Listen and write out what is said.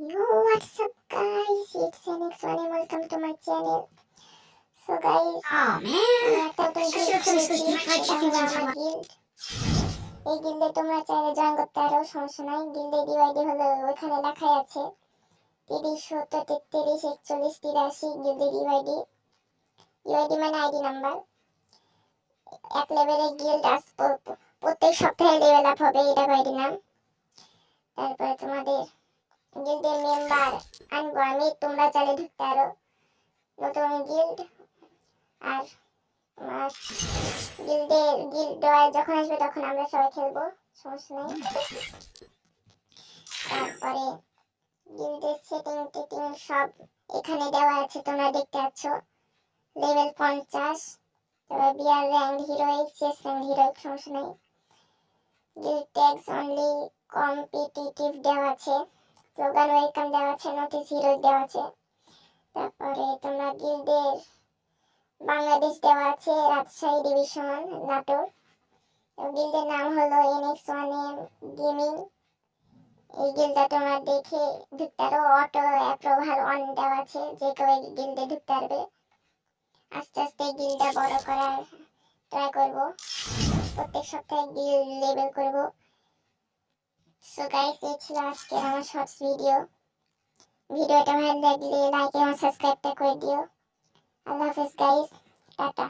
Yo, what's up guys? It's NX1 and welcome to my channel. So guys, Oh man! একটা তো guild। এই গিল্ডে তোমরা চাইলে join করতে পারো সমস্যা নাই গিল্ডের ডিওয়াইডি হলো ওইখানে লেখাই আছে তিরিশ সত্তর তেত্রিশ একচল্লিশ তিরাশি গিল্ডের ডিওয়াইডি ডিওয়াইডি মানে আইডি নাম্বার এক লেভেলের গিল্ড আস প্রত্যেক সপ্তাহে লেভেল আপ হবে এটা কয়টি নাম তারপরে তোমাদের গিল্ডের মেম্বার আনব আমি তোমরা চাইলে ঢুকতে পারো। নতুন গিল্ড আর তোমার গিল্ডে যখন আসবে তখন আমরা সবাই খেলব, সমস্যা নেই। তারপরে গিল্ডের সেটিং টেটিং সব এখানে দেওয়া আছে, তোমরা দেখতে পাচ্ছ। লেভেল পঞ্চাশ তারপরে BR rank hero CS rank heroic সমস্যা নেই। গিল্ড ট্যাক্স অনলি কম্পিটিটিভ দেওয়া আছে। স্লোগান ওয়েলকাম দেওয়া আছে নোটিস হিরো দেওয়া আছে। তারপরে তোমরা গিল্ডের বাংলাদেশ দেওয়া আছে, রাজশাহী ডিভিশন নাটোর গিল্ডের নাম হলো এনএক্স ওয়ান এম গেমিং এই গিল্ডটা তোমরা দেখে ঢুকতে পারো অটো অ্যাপ্রুভাল অন দেওয়া আছে, যে কেউ গিল্ডে ঢুকতে পারবে আস্তে আস্তে গিল্ডটা বড় করার ট্রাই করব। প্রত্যেক সপ্তাহে গিল্ড লেভেল করব। সো গাইস এই ছিল আজকে আমার শর্টস ভিডিও ভিডিওটা ভালো লাগলে লাইক এবং সাবস্ক্রাইবটা করে দিও। আল্লাহ হাফেজ গাইস টাটা।